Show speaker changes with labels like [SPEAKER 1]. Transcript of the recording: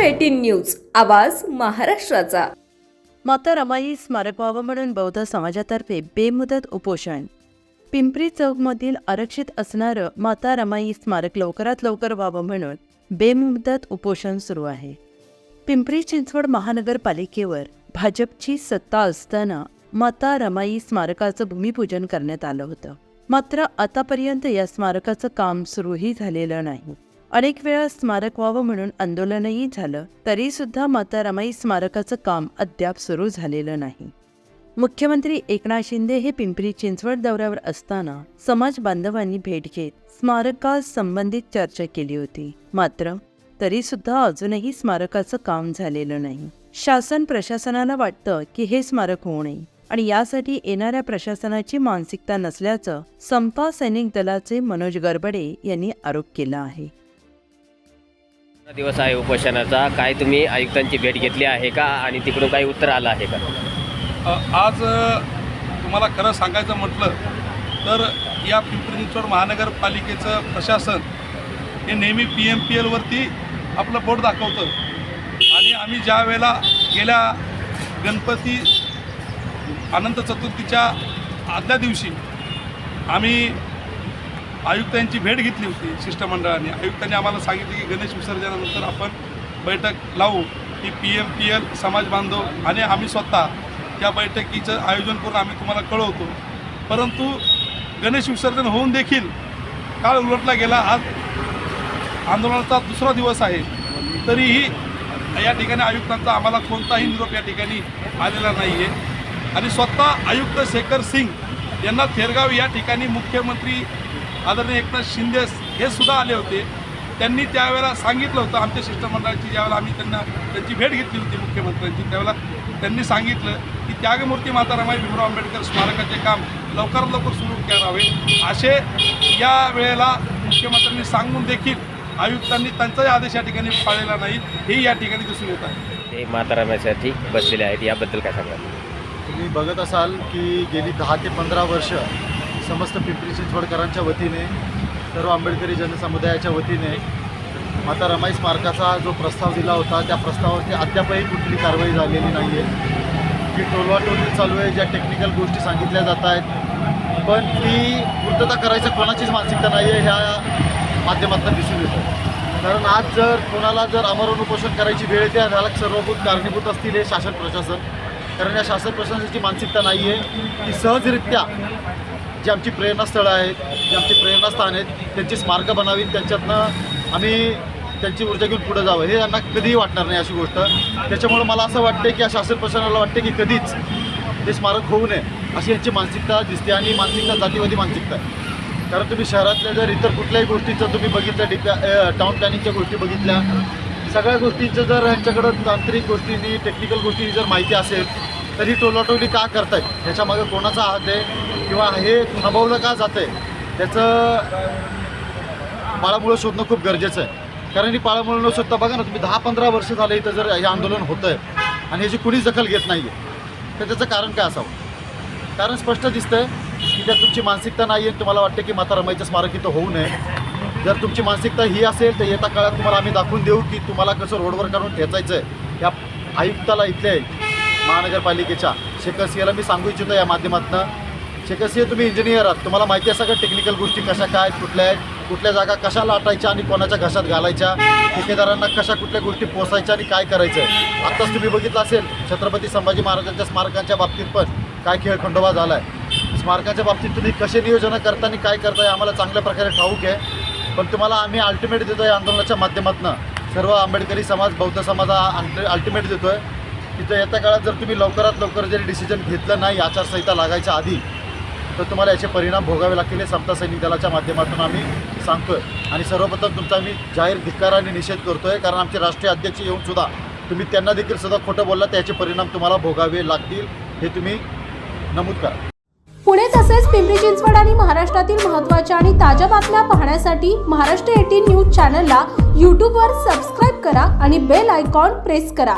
[SPEAKER 1] Eighteen news आवाज महाराष्ट्राचा.
[SPEAKER 2] माता रमाई स्मारक व्हावं म्हणून बौद्ध समाजातर्फे बेमुदत उपोषण. पिंपरी चौकमधील आरक्षित असणारं माता रमाई स्मारक लवकरात लवकर व्हावं म्हणून बेमुदत उपोषण सुरू आहे. पिंपरी चिंचवड महानगरपालिकेवर भाजपची सत्ता असताना माता रमाई स्मारकाचं भूमिपूजन करण्यात आलं होतं. मात्र आतापर्यंत या स्मारकाचं काम सुरूही झालेलं नाही. अनेक वेळा स्मारक व्हावं म्हणून आंदोलनही झालं तरी सुद्धा माता रमाई स्मारकाचं काम अद्याप सुरू झालेलं नाही. मुख्यमंत्री एकनाथ शिंदे हे पिंपरी चिंचवड दौऱ्यावर असताना समाज बांधवांनी भेट घेत स्मारकास संबंधित चर्चा केली होती. मात्र तरी सुद्धा अजूनही स्मारकाचं काम झालेलं नाही. शासन प्रशासनाला वाटतं की हे स्मारक होऊ नये आणि यासाठी येणाऱ्या प्रशासनाची मानसिकता नसल्याचं संपा सैनिक दलाचे मनोज गरबडे यांनी आरोप केला आहे.
[SPEAKER 3] दिवस आहे उपोषणाचा? काय तुम्ही आयुक्तांची भेट घेतली आहे का? आणि तिकडून काही उत्तर आलं आहे का?
[SPEAKER 4] आज तुम्हाला खरं सांगायचं म्हटलं तर या पिंपरी चिंचवड महानगरपालिकेचं प्रशासन हे नेहमी पी एम पी एलवरती आपलं बोट दाखवतं. आणि आम्ही ज्या वेळेला गेल्या गणपती अनंत चतुर्थीच्या आदल्या दिवशी आम्ही आयुक्तांची भेट घेतली होती शिष्टमंडळाने. आयुक्तांनी आम्हाला सांगितले की गणेश विसर्जनानंतर आपण बैठक लावू. ती पी एम पी एल समाज बांधव आणि आम्ही स्वतः त्या बैठकीचं आयोजन करून आम्ही तुम्हाला कळवतो. परंतु गणेश विसर्जन होऊन देखील काळ उलटला गेला. आज आंदोलनाचा दुसरा दिवस आहे. तरीही या ठिकाणी आयुक्तांचा आम्हाला कोणताही निरोप या ठिकाणी आलेला नाही आहे आणि स्वतः आयुक्त शेखर सिंग यांना थेरगाव या ठिकाणी मुख्यमंत्री आदरणीय एकनाथ शिंदे हे सुद्धा आले होते. त्यांनी त्यावेळेला सांगितलं होतं आमच्या शिष्टमंडळाची ज्यावेळेला आम्ही त्यांना त्यांची भेट घेतली होती मुख्यमंत्र्यांची त्यावेळेला त्यांनी सांगितलं की त्यागमूर्ती माता रमाई भीमराव आंबेडकर स्मारकाचे काम लवकरात लवकर सुरू करावे. असे या वेळेला मुख्यमंत्र्यांनी सांगून देखील आयुक्तांनी त्यांचाही आदेश या ठिकाणी पाळलेला नाही हे या ठिकाणी दिसून येत आहे.
[SPEAKER 3] ते मातारामासाठी बसलेले आहेत याबद्दल काय सांगा
[SPEAKER 5] तुम्ही बघत असाल की गेली दहा ते पंधरा वर्ष समस्त पिंपरी चिंचवडकरांच्या वतीने सर्व आंबेडकरी जनसमुदायाच्या वतीने माता रमाई स्मारकाचा जो प्रस्ताव दिला होता त्या प्रस्तावावरती अद्यापही कुठली कारवाई झालेली नाही आहे जी टोलवाटोली चालू आहे ज्या टेक्निकल गोष्टी सांगितल्या जात आहेत पण ती पूर्तता करायचं कोणाचीच मानसिकता नाही आहे ह्या माध्यमातून दिसून येतं. कारण आज जर कोणाला जर अमरण उपोषण करायची वेळ येते त्याला सर्वभूत कारणीभूत असतील हे शासन प्रशासन. कारण या शासन प्रशासनाची मानसिकता नाही आहे ती सहजरित्या जी आमची प्रेरणास्थळं आहेत जे आमची प्रेरणास्थान आहेत त्यांची स्मारकं बनावीत त्यांच्यातनं आम्ही त्यांची ऊर्जा घेऊन पुढे जावं. हे यांना कधीही वाटणार नाही अशी गोष्ट. त्याच्यामुळं मला असं वाटतं की या शासन प्रशासनाला वाटते की कधीच ते स्मारक होऊ नये अशी यांची मानसिकता दिसते आणि मानसिकता जातीवादी मानसिकता आहे. कारण तुम्ही शहरातल्या जर इतर कुठल्याही गोष्टीचं तुम्ही बघितलं डिप्या टाऊन प्लॅनिंगच्या गोष्टी बघितल्या सगळ्या गोष्टींचं जर यांच्याकडं तांत्रिक गोष्टींनी टेक्निकल गोष्टींनी जर माहिती असेल तर ही टोलाटोली का करतायत? ह्याच्यामागं कोणाचा हात आहे? किंवा हे थांबवलं का जातं आहे त्याचं पाळामुळं शोधणं खूप गरजेचं आहे. कारण ही पाळामुळं न शोधता बघा ना तुम्ही दहा पंधरा वर्ष झाले इथं जर हे आंदोलन होतं आहे आणि ह्याची कुणीच दखल घेत नाही आहे तर त्याचं कारण काय असावं? कारण स्पष्ट दिसतंय की जर तुमची मानसिकता नाही आहे तुम्हाला वाटते की माता रमाईचं स्मारक इथं होऊ नये जर तुमची मानसिकता ही असेल तर येत्या काळात तुम्हाला आम्ही दाखवून देऊ की तुम्हाला कसं रोडवर काढून ठेचायचं आहे या आयुक्ताला इथले महानगरपालिकेच्या शेखरसिंहला मी सांगू इच्छितो या माध्यमातून शेखरसिंह तुम्ही इंजिनियर आहात. तुम्हाला माहिती आहे का टेक्निकल गोष्टी कशा काय आहेत, कुठल्या आहेत कुठल्या जागा कशा लाटायच्या आणि कोणाच्या घशात घालायच्या ठेकेदारांना कशा कुठल्या गोष्टी पोसायच्या आणि काय करायचं आहे आत्ताच तुम्ही बघितलं असेल छत्रपती संभाजी महाराजांच्या स्मारकांच्या बाबतीत पण काय खेळ खंडोबा झाला आहे स्मारकाच्या बाबतीत तुम्ही कसे नियोजन करता आणि काय करताय आम्हाला चांगल्या प्रकारे ठाऊक आहे. पण तुम्हाला आम्ही अल्टिमेट देतो आहे आंदोलनाच्या माध्यमातून. सर्व आंबेडकरी समाज बौद्ध समाज अल्टिमेट देतो आहे तिथं येत्या काळात जर तुम्ही लवकरात लवकर जरी डिसिजन घेतलं नाही आचारसंहिता लागायच्या आधी तर तुम्हाला याचे परिणाम भोगावे लागतील हे समता सैनिक दलाच्या माध्यमातून आम्ही सांगतोय. आणि सर्वप्रथम तुमचा आम्ही जाहीर धिक्कार आणि निषेध करतोय कारण आमचे राष्ट्रीय अध्यक्ष येऊन सुद्धा तुम्ही त्यांना देखील सुद्धा खोटं बोलला त्याचे परिणाम तुम्हाला भोगावे लागतील हे तुम्ही नमूद करा.
[SPEAKER 6] पुणे तसेच पिंपरी चिंचवड आणि महाराष्ट्रातील महत्त्वाच्या आणि ताज्या बातम्या पाहण्यासाठी महाराष्ट्र एटीन न्यूज चॅनलला यूट्यूबवर सबस्क्राईब करा आणि बेल आयकॉन प्रेस करा.